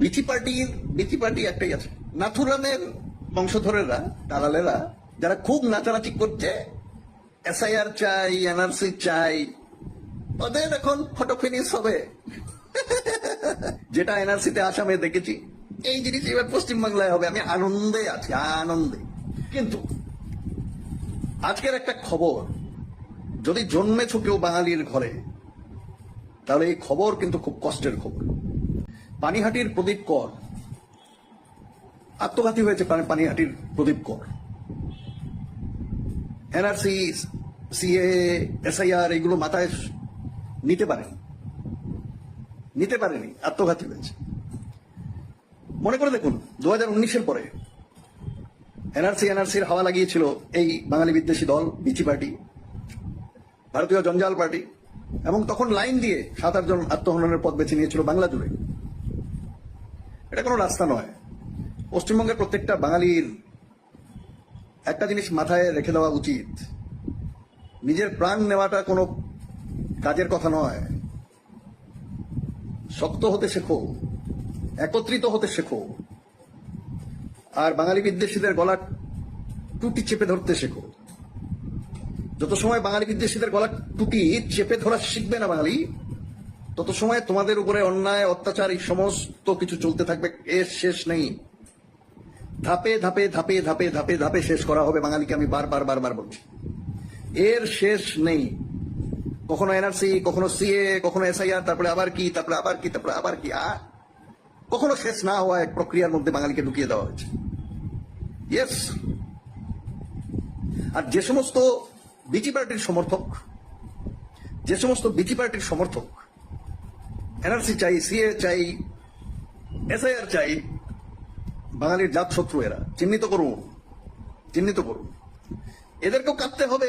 বিচি পার্টির বিথি পার্টি একটাই আছে। নাথুরামের বংশধরেরা, দালালেরা, যারা খুব নাচানাচি করছে, এসআইআর চাই, এনআরসি চাই, ওদের এখন ফটো ফিনিশ হবে। যেটা এনআরসিতে আসামে দেখেছি, এই জিনিস এবার পশ্চিমবাংলায় হবে। আমি আনন্দে আছি, আনন্দে। কিন্তু আজকের একটা খবর, যদি জন্মেছ কেউ বাঙালির ঘরে, তাহলে এই খবর কিন্তু খুব কষ্টের খবর। পানিহাটির প্রদীপ কর। আত্মঘাতী হয়েছে পানিহাটির প্রদীপ কর। এনআরসি, সিএ, এসআইআর এগুলো মাথায় নিতে পারেনি। নিতে পারেনি, আত্মঘাতী হয়েছে। মনে করে দেখুন দু হাজার উনিশের পরে এনআরসি, এনআরসির হাওয়া লাগিয়েছিল এই বাঙালি বিদ্বেষী দল, বিচি পার্টি, ভারতীয় জঞ্জাল পার্টি, এবং তখন লাইন দিয়ে সাত আটজন আত্মহননের পথ বেছে নিয়েছিল বাংলা জুড়ে। এটা কোনো রাস্তা নয়। পশ্চিমবঙ্গের প্রত্যেকটা বাঙালির একটা জিনিস মাথায় রেখে দেওয়া উচিত। নিজের প্রাণ নেওয়াটা কোনো কাজের কথা নয়। শক্ত হতে শেখো, একত্রিত হতে শেখো। আর বাঙালি বিদ্বেষীদের গলা টুটি চেপে ধরতে শেখো। যত সময় বাঙালি বিদ্বেষীদের গলা টুটি চেপে ধরা শিখবে না বাঙালি তত সময় তোমাদের উপরে অন্যায়, অত্যাচার, এই সমস্ত কিছু চলতে থাকবে, এর শেষ নেই। ধাপে ধাপে ধাপে ধাপে ধাপে ধাপে শেষ করা হবে, বাঙালিকে আমি বারবার বারবার বলছি। এর শেষ নেই। কখনো এনআরসি, কখনো সিএ, কখনো এসআইআর, তারপরে আবার কি, তারপরে আবার কি, তারপরে আবার কি, আর কখনো শেষ না হওয়া এক প্রক্রিয়ার মধ্যে বাঙালিকে ঢুকিয়ে দেওয়া হয়েছে। ইয়েস আর যে সমস্ত বিটি পার্টির সমর্থক, যে সমস্ত বিটি পার্টির সমর্থক এনআরসি চাই, সিএ চাই, এসআইআর চাই, বাঙালির জাত শত্রু এরা। চিহ্নিত করুন চিহ্নিত করুন। এদেরকেও কাটতে হবে,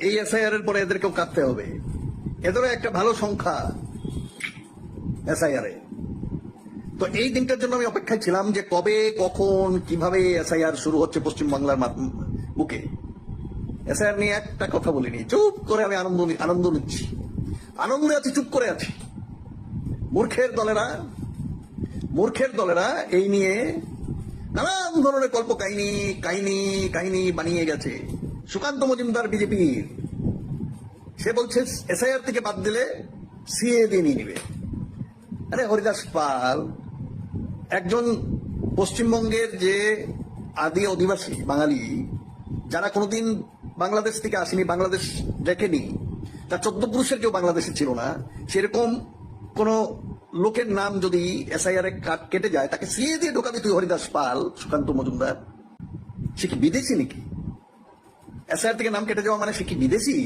এই এসআইআর এর পরে এদেরকেও কাটতে হবে। এদেরও একটা ভালো সংখ্যা এসআইআর এ। তো এই দিনটার জন্য আমি অপেক্ষায় ছিলাম যে কবে, কখন, কীভাবে এসআইআর শুরু হচ্ছে পশ্চিমবাংলার বুকে। এসআইআর নিয়ে একটা কথা বলিনি, চুপ করে আমি আনন্দ আনন্দ নিচ্ছি। আনন্দে আছি, চুপ করে আছি। মূর্খের দলেরা মূর্খের দলেরা এই নিয়ে নানান ধরনের কল্প কাহিনী কাহিনী কাহিনী বানিয়ে গেছে। সুকান্ত মজুমদার বিজেপির সে বলছে, এসআইআর থেকে বাদ দিলে সিএ দিয়ে নিয়ে নিবে। আরে হরিদাস পাল, একজন পশ্চিমবঙ্গের যে আদি অধিবাসী বাঙালি, যারা কোনোদিন বাংলাদেশ থেকে আসেনি, বাংলাদেশ দেখেনি, তার চোদ্দ পুরুষের কেউ বাংলাদেশে ছিল না, সেরকম কোন লোকের নাম যদি এসআইআর এ কাট কেটে যায়, তাকে সিএ দিয়ে ঢোকাবি তুই, হরিদাস পাল, সুকান্ত মজুমদার। সে কি বিদেশি নাকি? এসআইআর থেকে নাম কেটে যাওয়া মানে সে কি বিদেশি?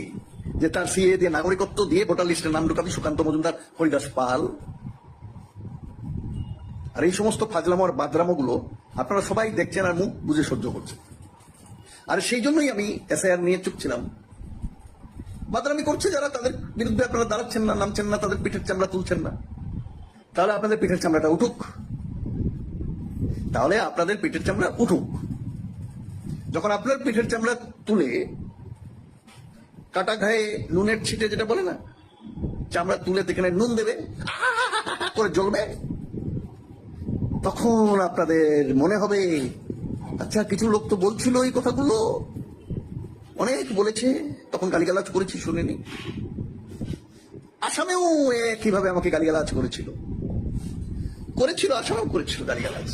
যে তার সিএ দিয়ে নাগরিকত্ব দিয়ে ভোটার লিস্টে নাম ঢোকাবি সুকান্ত মজুমদার, হরিদাস পাল। আর এই সমস্ত ফাজলামো আর বাদরামো গুলো আপনারা সবাই দেখছেন আর মুখ বুঝে সহ্য করছেন। আর সেই জন্যই আমি এসআইআর নিয়ে চুপ ছিলাম। বাদরামি করছে যারা, তাদের বিরুদ্ধে আপনারা দাঁড়াচ্ছেন না, নামছেন না, তাদের পিঠের চামড়া তুলছেন না। তাহলে আপনাদের পিঠের চামড়াটা উঠুক। তাহলে আপনাদের পিঠের চামড়া উঠুক। যখন আপনার পিঠের চামড়া তুলে, কাটা ঘায়ে নুনের ছিটে যেটা বলে না, চামড়া তুলে সেখানে নুন দেবে, করে জ্বলবে, তখন আপনাদের মনে হবে আচ্ছা কিছু লোক তো বলছিল এই কথাগুলো। অনেক বলেছে। তখন গালিগালাজ করেছি, শুনিনি। আসামেও কীভাবে আমাকে গালিগালাজ করেছিল? করেছিল, আসামেও করেছিল গালিগালাজ।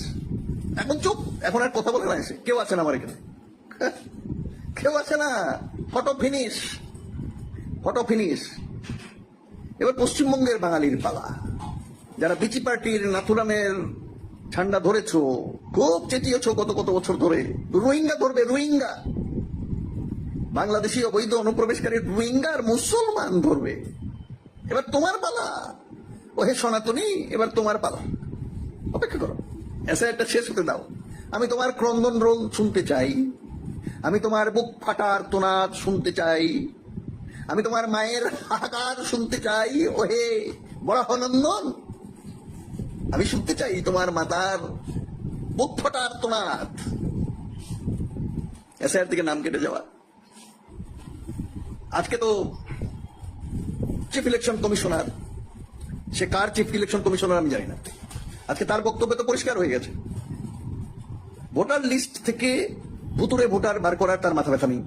এখন চুপ, এখন আর কথা বলে না এসে কেউ আছে না আমার এখানে? কেউ আছে না? ফটো ফিনিশ ফটো ফিনিশ এবার পশ্চিমবঙ্গের বাঙালির পালা। যারা বিচি পার্টির নাথুরামের ঠান্ডা ধরেছো, খুব চেঁচিয়েছো কত কত বছর ধরে। রোহিঙ্গা ধরবে, রোহিঙ্গা। বাংলাদেশি অবৈধ অনুপ্রবেশকারী রোহিঙ্গা আর মুসলমান ধরবে। এবার তোমার পালা। ও হে সনাতনী, এবার তোমার পালা। অপেক্ষা করো। একটা শেষ হতে দাও। আমি তোমার ক্রন্দন রোল শুনতে চাই। আমি তোমার বুক ফাটার তোনাদ শুনতে চাই। আমি তোমার মায়ের হাহাকার শুনতে চাই। ওহে বরাহনন্দন, আমি শুনতে চাই তোমার মাতার বুক ফাটার তোনাদ এসআইআর থেকে নাম কেটে যাওয়া। আজকে তো চিফ ইলেকশন কমিশনার সে কার চিফ ইলেকশন কমিশনার আমি জানি না। আজকে তার বক্তব্য তো পরিষ্কার হয়ে গেছে। ভোটার লিস্ট থেকে ভুতুরে ভোটার বার করার তার মাথা ব্যথা নেই।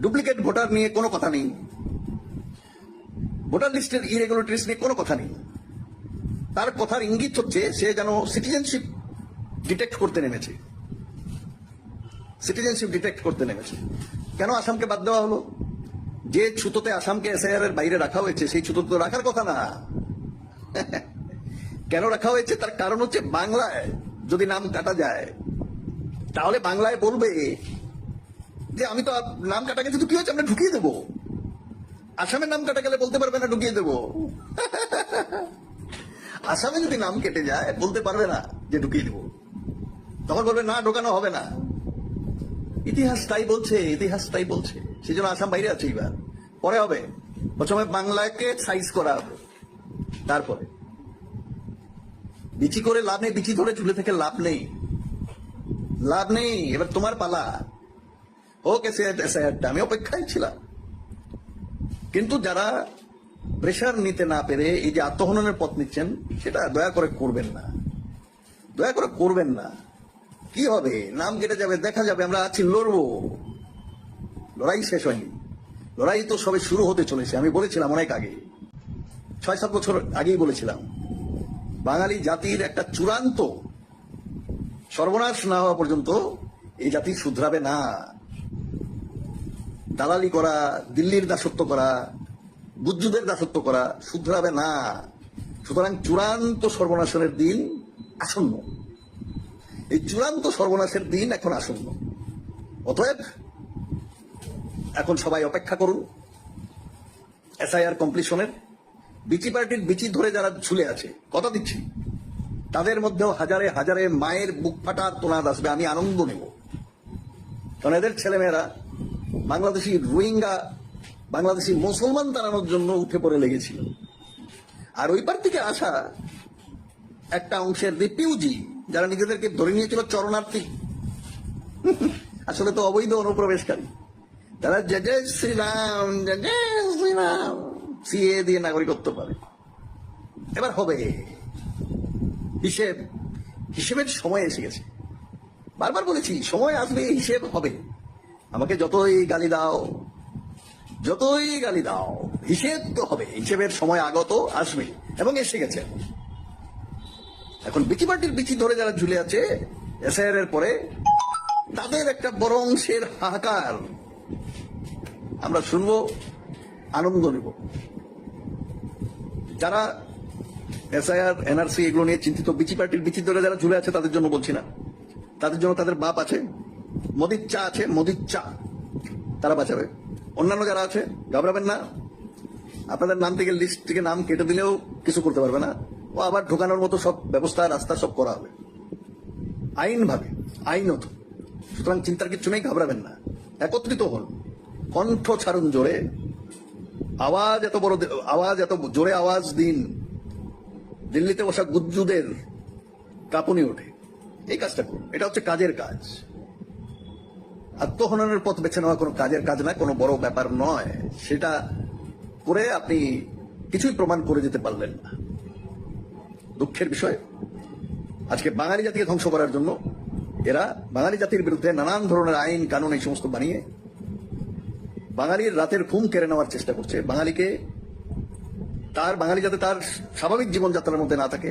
ডুপ্লিকেট ভোটার নিয়ে কোনো কথা নেই। ভোটার লিস্টের ইরেগুলারিটিস নিয়ে কোনো কথা নেই। তার কথার ইঙ্গিত হচ্ছে সে যেন সিটিজেনশিপ ডিটেক্ট করতে নেমেছে। সিটিজেনশিপ ডিটেক্ট করতে নেমেছে। কেন আসামকে বাদ দেওয়া হলো? যে ছুতোতে আসামকে এসআইআর এর বাইরে রাখা হয়েছে, সেই ছুতোতে তো রাখার কথা না। কেন রাখা হয়েছে? তার কারণ হচ্ছে বাংলায় যদি নাম কাটা যায়, তাহলে বাংলায় বলবে যে, আমি তো নাম কাটা গেছে, তো কি হচ্ছে আমরা ঢুকিয়ে দেবো। আসামের নাম কাটা গেলে বলতে পারবে না, ঢুকিয়ে দেবো। আসামে যদি নাম কেটে যায়, বলতে পারবে না যে, ঢুকিয়ে দেবো। তখন বলবে, না, ঢোকানো হবে না। ইতিহাস তাই বলছে, ইতিহাস তাই বলছে। সেই জন্য আসাম বাইরে আছে এবার। পরে হবে। প্রথমে বাংলাকে সাইজ করা হবে। তারপরে। বিচি করে লাভ নেই, বিচি ধরে চুলে থেকে লাভ নেই। লাভ নেই, এবার তোমার পালা। এসে একটা আমি অপেক্ষায় ছিলাম। কিন্তু যারা প্রেশার নিতে না পেরে এই যে আত্মহননের পথ নিচ্ছেন, সেটা দয়া করে করবেন না। দয়া করে করবেন না। কি হবে? নাম কেটে যাবে, দেখা যাবে, আমরা আছি, লড়বো। লড়াই শেষ হয়নি। লড়াই তো সবে শুরু হতে চলেছে, আমি বলেছিলাম অনেক আগে। ছয় সাত বছর আগেই বলেছিলাম, বাঙালি জাতির একটা চূড়ান্ত সর্বনাশ না হওয়া পর্যন্ত এই জাতি শুধরাবে না। দালালি করা, দিল্লির দাসত্ব করা গুজ্জুদের দাসত্ব করা শুধরাবে না। সুতরাং চূড়ান্ত সর্বনাশনের দিন আসন্ন। এই চূড়ান্ত সর্বনাশের দিন এখন আসন্ন। অতএব, এখন সবাই অপেক্ষা করুন। এসআইআর কমপ্লিশনের বিচি পার্টির বিচি ধরে যারা ঝুলে আছে, কথা দিচ্ছি। তাদের মধ্যেও হাজারে হাজারে মায়ের বুক ফাটার তোনাদ আসবে, আমি আনন্দ নেব। কারণ এদের ছেলেমেয়েরা বাংলাদেশি রোহিঙ্গা, বাংলাদেশি মুসলমান তাড়ানোর জন্য উঠে পড়ে লেগেছিল। আর ওই পার থেকে আসা একটা অংশের রিপিউজি যারা নিজেদেরকে ধরে নিয়েছিল চরণার্থী। আসলে তো অবৈধ অনুপ্রবেশকারী। তারা জয় জয় শ্রীরাম, জয় জয় শ্রীরাম, সিএ দিয়ে নাগরিকত্ব পাবে। এবার হবে। হিসেব। হিসেবের সময় এসে গেছে। বারবার বলেছি, সময় আসবে, হিসেব হবে। আমাকে যতই গালি দাও, যতই গালি দাও, হিসেব তো হবে। হিসেবের সময় আগত আসবে এবং এসে গেছে। এখন বিচি পার্টির বিচি ধরে যারা ঝুলে আছে, এসআইআর এর পরে তাদের একটা বড় অংশের হাহাকার। আমরা শুনব, আনন্দ নেব। যারা এসআইআর, এনআরসি এগুলো নিয়ে চিন্তিত, বিচি পার্টির বিচি ধরে যারা ঝুলে আছে, তাদের জন্য বলছি না। তাদের জন্য তাদের বাপ আছে, মোদির চা আছে, মোদির চা। তারা বাঁচাবে। অন্যান্য যারা আছে, ঘাবড়াবেন না। আপনাদের নাম থেকে লিস্ট থেকে নাম কেটে দিলেও কিছু করতে পারবে না। আবার ঢোকানোর মতো সব ব্যবস্থা, রাস্তা সব করা হবে। আইনভাবে, আইনত। সুতরাং চিন্তার কিছু নেই, ঘাবড়াবেন না। একত্রিত হন। কণ্ঠ ছাড়ুন জোরে। আওয়াজ এত বড় আওয়াজ এত জোরে আওয়াজ দিন। দিল্লিতে বসা গুজ্জুদের কাঁপুনি ওঠে। এই কাজটা করুন। এটা হচ্ছে কাজের কাজ। আত্মহননের পথ বেছে নেওয়া কোনো কাজের কাজ না, কোনো বড় ব্যাপার নয়। সেটা করে আপনি কিছুই প্রমাণ করে যেতে পারলেন না। দুঃখের বিষয়। আজকে বাঙালি জাতিকে ধ্বংস করার জন্য এরা বাঙালি জাতির বিরুদ্ধে নানান ধরনের আইন, কানুন এই সমস্ত বানিয়ে বাঙালির রাতের ঘুম কেড়ে নেওয়ার চেষ্টা করছে। বাঙালিকে তার, বাঙালি যাতে তার স্বাভাবিক জীবনযাত্রার মধ্যে না থাকে,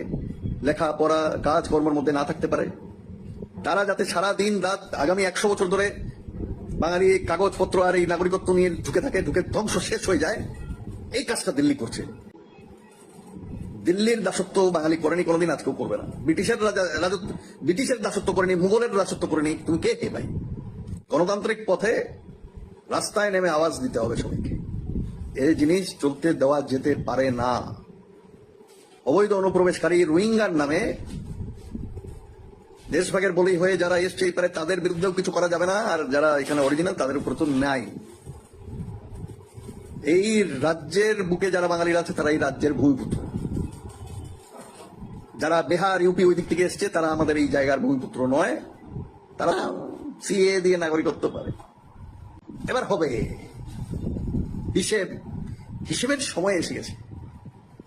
লেখা, পড়া, কাজ, কর্মের মধ্যে না থাকতে পারে, তারা যাতে সারা দিন রাত আগামী একশো বছর ধরে বাঙালি কাগজপত্র আর এই নাগরিকত্ব নিয়ে ঢুকে থাকে, ঢুকে ধ্বংস শেষ হয়ে যায়, এই কাজটা দিল্লি করছে। দিল্লির দাসত্ব বাঙালি করেনি, কোনোদিন আজকেও করবে না। ব্রিটিশের রাজা- রাজত্ব, ব্রিটিশের দাসত্ব করেনি, মুঘলের দাসত্ব করেনি। তুমি কে কে ভাই? গণতান্ত্রিক পথে রাস্তায় নেমে আওয়াজ দিতে হবে সবাইকে। এই জিনিস চলতে দেওয়া যেতে পারে না। অবৈধ অনুপ্রবেশকারী রোহিঙ্গার নামে দেশভাগের বলি হয়ে যারা এসছে এই পারে, তাদের বিরুদ্ধেও কিছু করা যাবে না, আর যারা এখানে অরিজিনাল তাদের উপর তো নাই এই রাজ্যের বুকে যারা বাঙালিরা আছে, তারা এই রাজ্যের ভূমিপুত্র। যারা বিহার, ইউপি ওই দিক থেকে এসছে, তারা আমাদের এই জায়গার ভূমিপুত্র নয়। তারা সিএ দিয়ে নাগরিকত্ব পারে এবার হবে হিসেব। হিসেবের সময় এসে গেছে।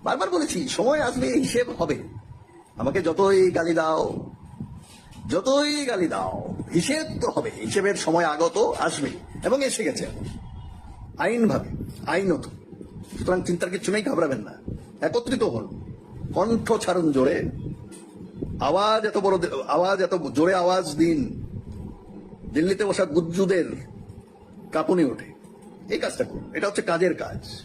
বারবার বলেছি, সময় আসবে হিসেব হবে। আমাকে যতই গালি দাও, যতই গালি দাও, হিসেব তো হবে। হিসেবের সময় আগত আসবে এবং এসে গেছে। আইনভাবে, আইনত। সুতরাং চিন্তার কিছু নেই, ঘাবড়াবেন না। একত্রিত হন। কণ্ঠ ছাড়ুন জোরে। আওয়াজ এত বড় আওয়াজ এত জোরে আওয়াজ দিন। দিল্লিতে বসা গুজ্জুদের কাঁপুনি ওঠে। এই কাজটা করুন। এটা হচ্ছে কাজের কাজ।